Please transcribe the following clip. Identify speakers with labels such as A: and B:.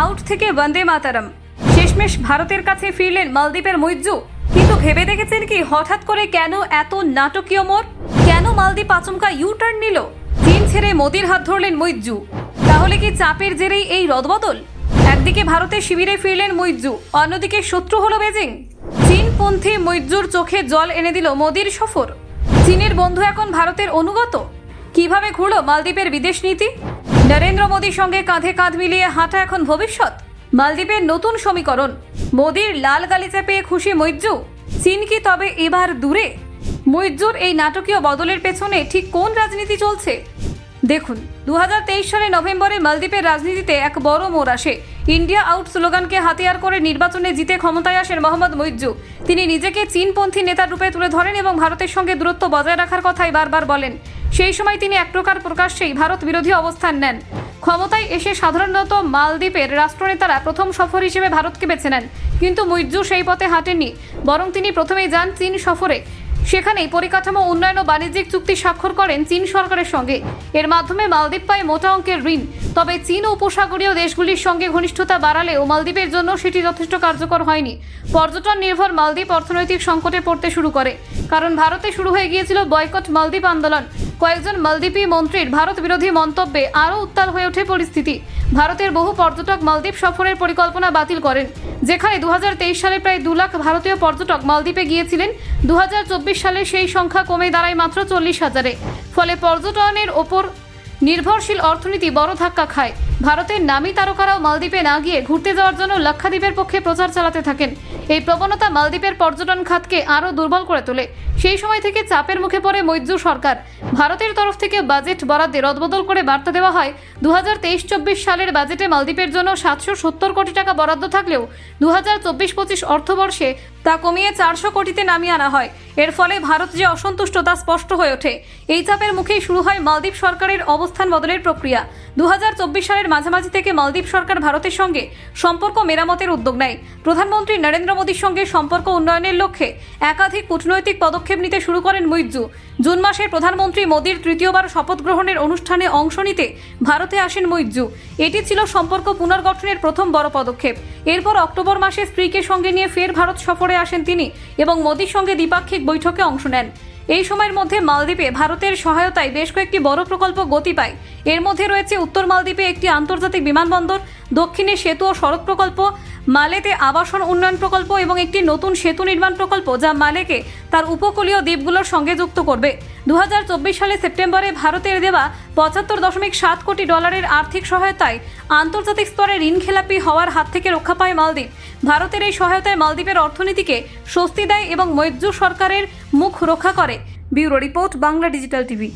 A: Out থেকে বন্দে মাতারম। শেষমেশ ভারতের কাছে ফিরলেন মালদ্বীপের মৈজু কিন্তু ভেবে দেখেছেন কি, হঠাৎ করে কেন এত নাটকীয় মোর কেন মালদ্বীপ আচমকা ইউ টার্ন নিল? চীন ছেড়ে মোদির হাত ধরলেন মৈজু তাহলে কি চাপের জেরেই এই রদবদল? একদিকে ভারতের শিবিরে ফিরলেন মৈজু অন্যদিকে শত্রু হলো বেজিং। চীনপন্থী মৈজুর চোখে জল এনে দিল মোদির সফর। চীনের বন্ধু এখন ভারতের অনুগত? কীভাবে ঘুরল মালদ্বীপের বিদেশ নীতি? নরেন্দ্র মোদীর সঙ্গে কাঁধে কাঁধ মিলিয়ে হাঁটা এখন ভবিষ্যৎ। মালদ্বীপের নতুন সমীকরণ। মোদীর লাল গালিচা পেয়ে খুশি মৈজু চীন কি তবে এবার দূরে? মৈজুর এই নাটকীয় বদলের পেছনে ঠিক কোন রাজনীতি চলছে? দেখুন দু হাজার তেইশ সালে নভেম্বরে মালদ্বীপের রাজনীতিতে এক বড় মোড় আসে। ইন্ডিয়া আউট স্লোগানকে হাতিয়ার করে নির্বাচনে জিতে ক্ষমতায় আসেন মোহাম্মদ মৈজু তিনি নিজেকে চীনপন্থী নেতার রূপে তুলে ধরেন এবং ভারতের সঙ্গে দূরত্ব বজায় রাখার কথাই বারবার বলেন। সেই সময় তিনি এক প্রকার প্রকাশ্যেই ভারত বিরোধী অবস্থান নেন। ক্ষমতায় এসে সাধারণত মালদ্বীপের রাষ্ট্রনেতারা প্রথম সফর হিসেবে ভারতকে বেছে নেন। কিন্তু মৈজু সেই পথে হাঁটেননি, বরং তিনি প্রথমেই যান চীন সফরে। সেখানেই পরিকাঠামো উন্নয়ন ও বাণিজ্যিক চুক্তি স্বাক্ষর করেন চীন সরকারের সঙ্গে। এর মাধ্যমে মালদ্বীপ পায় মোটা অঙ্কের ঋণ। তবে চীন উপসাগরীয় দেশগুলির সঙ্গে ঘনিষ্ঠতা বাড়ালেও মালদ্বীপের জন্য সেটি যথেষ্ট কার্যকর হয়নি। পর্যটন নির্ভর মালদ্বীপ অর্থনৈতিক সংকটে পড়তে শুরু করে। কারণ ভারতে শুরু হয়ে গিয়েছিল বয়কট মালদ্বীপ আন্দোলন। কয়েকজন মালদ্বীপী মন্ত্রীর ভারত বিরোধী মন্তব্যে আরও উত্তাল হয়ে ওঠে পরিস্থিতি। ভারতের বহু পর্যটক মালদ্বীপ সফরের পরিকল্পনা বাতিল করেন, যেখানে দু হাজার তেইশ সালে প্রায় দু লাখ ভারতীয় পর্যটক মালদ্বীপে গিয়েছিলেন। দু হাজার চব্বিশ সালে সেই সংখ্যা কমে দাঁড়ায় মাত্র চল্লিশ হাজারে। ফলে পর্যটনের ওপর নির্ভরশীল অর্থনীতি বড় ধাক্কা খায়। ভারতের নামী তারকারাও মালদ্বীপে না গিয়ে ঘুরতে যাওয়ার জন্য লক্ষাদ্বীপের পক্ষে প্রচার চালাতে থাকেন। এই প্রবণতা মালদ্বীপের পর্যটন খাতকে আরও দুর্বল করে তোলে। সেই সময় থেকে চাপের মুখে পড়ে মৈজু সরকার। ভারতের তরফ থেকে বাজেট বরাদ্দে রদবদল করে বার্তা দেওয়া হয় দু হাজার সালের বাজেটে মালদ্বীপের জন্য সাতশো সত্তর কোটি টাকা বরাদ্দ থাকলেও দু হাজার চব্বিশ পঁচিশ অর্থবর্ষে তা কমিয়ে চারশো কোটিতে নামিয়ে আনা হয়। এর ফলে ভারত যে অসন্তুষ্ট তা স্পষ্ট হয়ে ওঠে। এই চাপের মুখেই শুরু হয় মালদ্বীপ সরকারের অবস্থান বদলের প্রক্রিয়া। দু হাজার চব্বিশ সালের মাঝামাঝি থেকে মালদ্বীপ সরকার ভারতের সঙ্গে সম্পর্ক মেরামতের উদ্যোগ নেয়। প্রধানমন্ত্রী নরেন্দ্র মোদীর সঙ্গে সম্পর্ক উন্নয়নের লক্ষ্যে একাধিক কূটনৈতিক পদক্ষেপ নিতে শুরু করেন মুইজ্জু জুন মাসে প্রধানমন্ত্রী মোদীর তৃতীয়বার শপথ গ্রহণের অনুষ্ঠানে অংশ নিতে ভারতে আসেন মুইজ্জু এটি ছিল সম্পর্ক পুনর্গঠনের প্রথম বড় পদক্ষেপ। এরপর অক্টোবর মাসে স্ত্রীকে সঙ্গে নিয়ে ফের ভারত সফরে আসেন তিনি এবং মোদীর সঙ্গে দ্বিপাক্ষিক বৈঠকে অংশ নেন। এই সময়ের মধ্যে মালদ্বীপে ভারতের সহায়তায় বেশ কয়েকটি বড় প্রকল্প গতি পায়। এর মধ্যে রয়েছে উত্তর মালদ্বীপে একটি আন্তর্জাতিক বিমানবন্দর, দক্ষিণে সেতু ও সড়ক প্রকল্প মালেতে আবাসন উন্নয়ন প্রকল্প এবং একটি নতুন সেতু নির্মাণ প্রকল্প যা মালেকে তার উপকূলীয় দ্বীপগুলোর সঙ্গে যুক্ত করবে। দু হাজার চব্বিশ সালে সেপ্টেম্বরে ভারতের দেওয়া পঁচাত্তর দশমিক সাত কোটি ডলারের আর্থিক সহায়তায় আন্তর্জাতিক স্তরে ঋণ খেলাপি হওয়ার হাত থেকে রক্ষা পায় মালদ্বীপ। ভারতের এই সহায়তায় মালদ্বীপের অর্থনীতিকে স্বস্তি দেয় এবং মৈত্র সরকারের মুখ রক্ষা করে। Bureau report, Bangla digital TV.